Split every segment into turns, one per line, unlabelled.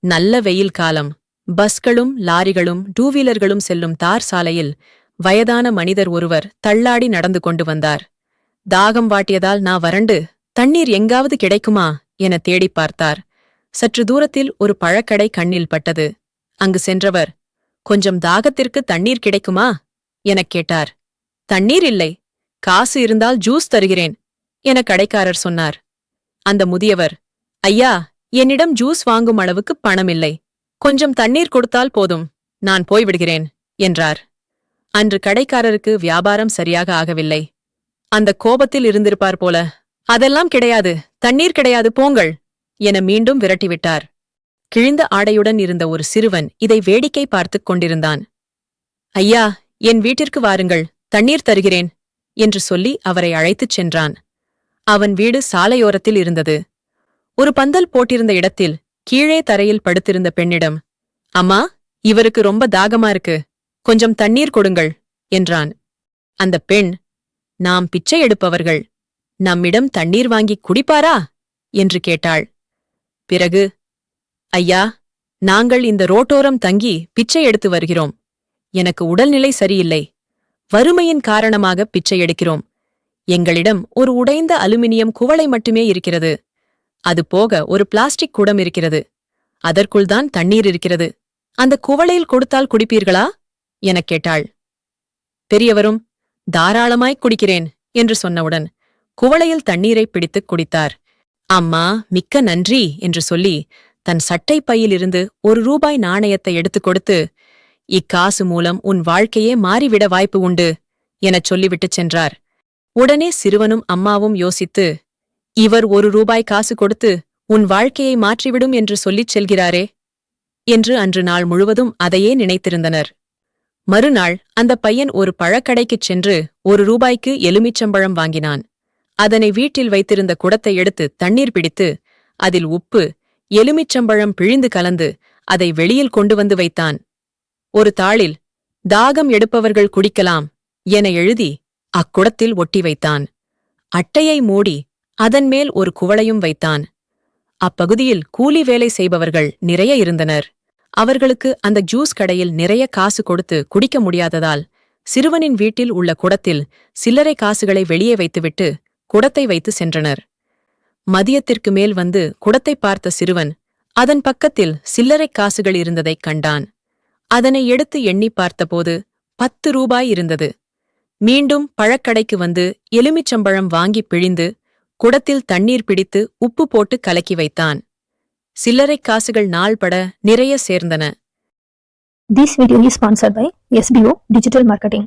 நல்ல வெயில் காலம். பஸ்களும் லாரிகளும் டூவீலர்களும் செல்லும் தார் சாலையில் வயதான மனிதர் ஒருவர் தள்ளாடி நடந்து கொண்டு வந்தார். தாகம் வாட்டியதால் நான் வறண்டு தண்ணீர் எங்காவது கிடைக்குமா? என தேடிப் பார்த்தார். சற்று தூரத்தில் ஒரு பழக்கடை கண்ணில் பட்டது. அங்கு சென்றவர் கொஞ்சம் தாகத்திற்கு தண்ணீர் கிடைக்குமா? எனக் கேட்டார். தண்ணீர் இல்லை காசு இருந்தால் ஜூஸ் தருகிறேன் என கடைக்காரர் சொன்னார். அந்த முதியவர் ஐயா என்னிடம் ஜூஸ் வாங்கும் அளவுக்கு பணமில்லை. கொஞ்சம் தண்ணீர் கொடுத்தால் போதும். நான் போய்விடுகிறேன் என்றார். அன்று கடைக்காரருக்கு வியாபாரம் சரியாக ஆகவில்லை. அந்த கோபத்தில் இருந்திருப்பார் போல அதெல்லாம் கிடையாது தண்ணீர் கிடையாது போங்கள் என மீண்டும் விரட்டிவிட்டார். கிழிந்த ஆடையுடன் இருந்த ஒரு சிறுவன் இதை வேடிக்கை பார்த்துக் கொண்டிருந்தான். ஐயா என் வீட்டிற்கு வாருங்கள் தண்ணீர் தருகிறேன் என்று சொல்லி அவரை அழைத்துச் சென்றான். அவன் வீடு சாலையோரத்தில் இருந்தது. ஒரு பந்தல் போட்டிருந்த இடத்தில் கீழே தரையில் படுத்திருந்த பெண்ணிடம் அம்மா இவருக்கு ரொம்ப தாகமா இருக்கு. கொஞ்சம் தண்ணீர் கொடுங்கள் என்றான். அந்த பெண் நாம் பிச்சை எடுப்பவர்கள். நம்மிடம் தண்ணீர் வாங்கி குடிப்பாரா? என்று கேட்டாள். பிறகு ஐயா நாங்கள் இந்த ரோட்டோரம் தங்கி பிச்சை எடுத்து வருகிறோம். எனக்கு உடல்நிலை சரியில்லை. வறுமையின் காரணமாக பிச்சை எடுக்கிறோம். எங்களிடம் ஒரு உடைந்த அலுமினியம் குவளை மட்டுமே இருக்கிறது. அது போக ஒரு பிளாஸ்டிக் கூடம் இருக்கிறது. அதற்குள்தான் தண்ணீர் இருக்கிறது. அந்த குவளையில் கொடுத்தால் குடிப்பீர்களா? எனக் கேட்டாள். பெரியவரும் தாராளமாய்க் குடிக்கிறேன் என்று சொன்னவுடன் குவளையில் தண்ணீரை பிடித்துக் குடித்தார். அம்மா மிக்க நன்றி என்று சொல்லி தன் சட்டை பையிலிருந்து ஒரு ரூபாய் நாணயத்தை எடுத்துக் கொடுத்து இக்காசு மூலம் உன் வாழ்க்கையே மாறிவிட வாய்ப்பு உண்டு எனச் சொல்லிவிட்டுச் சென்றார். உடனே சிறுவனும் அம்மாவும் யோசித்து இவர் ஒரு ரூபாய் காசு கொடுத்து உன் வாழ்க்கையை மாற்றிவிடும் என்று சொல்லிச் செல்கிறாரே என்று அன்று நாள் முழுவதும் அதையே நினைத்திருந்தனர். மறுநாள் அந்த பையன் ஒரு பழக்கடைக்குச் சென்று ஒரு ரூபாய்க்கு எலுமிச்சம்பழம் வாங்கினான். அதனை வீட்டில் வைத்திருந்த குடத்தை எடுத்து தண்ணீர் பிடித்து அதில் உப்பு எலுமிச்சம்பழம் பிழிந்து கலந்து அதை வெளியில் கொண்டு வந்து வைத்தான். ஒரு தாளில் தாகம் எடுப்பவர்கள் குடிக்கலாம் என எழுதி அக்குடத்தில் ஒட்டி வைத்தான். அட்டையை மூடி அதன் மேல் ஒரு குவளையும் வைத்தான். அப்பகுதியில் கூலி வேலை செய்பவர்கள் நிறைய இருந்தனர். அவர்களுக்கு அந்த ஜூஸ் கடையில் நிறைய காசு கொடுத்து குடிக்க முடியாததால் சிறுவனின் வீட்டில் உள்ள குடத்தில் சில்லறை காசுகளை வெளியே வைத்துவிட்டு குடத்தை வைத்து சென்றனர். மதியத்திற்கு மேல் வந்து குடத்தை பார்த்த சிறுவன் அதன் பக்கத்தில் சில்லறை காசுகள் இருந்ததைக் கண்டான். அதனை எடுத்து எண்ணி பார்த்தபோது பத்து ரூபாய் இருந்தது. மீண்டும் பழக்கடைக்கு வந்து எலுமிச்சம்பழம் வாங்கிப் பிழிந்து குடத்தில் தண்ணீர் பிடித்து உப்பு போட்டு கலக்கி வைத்தான். சில்லறை காசுகள் நாள்பட நிறைய சேர்ந்தன.
This video is sponsored by SPO digital marketing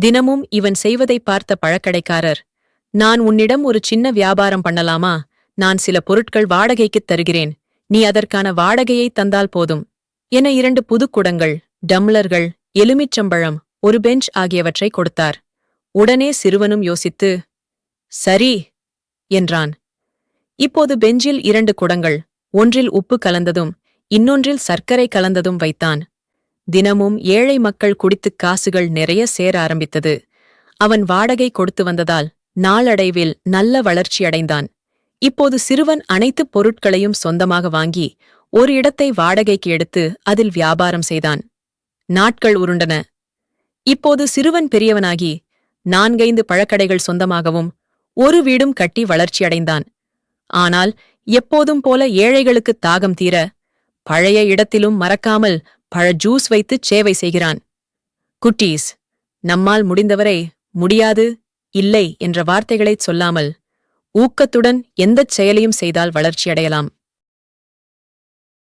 தினமும் இவன் செய்வதைப் பார்த்த பழக்கடைக்காரர் நான் உன்னிடம் ஒரு சின்ன வியாபாரம் பண்ணலாமா? நான் சில பொருட்கள் வாடகைக்குத் தருகிறேன். நீ அதற்கான வாடகையை தந்தால் போதும். என இரண்டு புதுக்குடங்கள் டம்ளர்கள் எலுமிச்சம்பழம் ஒரு பெஞ்ச் ஆகியவற்றை கொடுத்தார். உடனே சிறுவனும் யோசித்து சரி என்றான். இப்போது பெஞ்சில் இரண்டு குடங்கள் ஒன்றில் உப்பு கலந்ததும் இன்னொன்றில் சர்க்கரை கலந்ததும் வைத்தான். தினமும் ஏழை மக்கள் குடித்து காசுகள் நிறைய சேர ஆரம்பித்தது. அவன் வாடகை கொடுத்து வந்ததால் நாளடைவில் நல்ல வளர்ச்சியடைந்தான் இப்போது சிறுவன் அனைத்து பொருட்களையும் சொந்தமாக வாங்கி ஒரு இடத்தை வாடகைக்கு எடுத்து அதில் வியாபாரம் செய்தான். நாட்கள் உருண்டன. இப்போது சிறுவன் பெரியவனாகி நான்கைந்து பழக்கடைகள் சொந்தமாகவும் ஒரு வீடும் கட்டி வளர்ச்சியடைந்தான் ஆனால் எப்போதும் போல ஏழைகளுக்கு தாகம் தீர பழைய இடத்திலும் மறக்காமல் பழ ஜூஸ் வைத்துச் சேவை செய்கிறான். குட்டீஸ் நம்மால் முடிந்தவரை முடியாது இல்லை என்ற வார்த்தைகளைச் சொல்லாமல் ஊக்கத்துடன் எந்தச் செயலையும் செய்தால் வளர்ச்சியடையலாம்.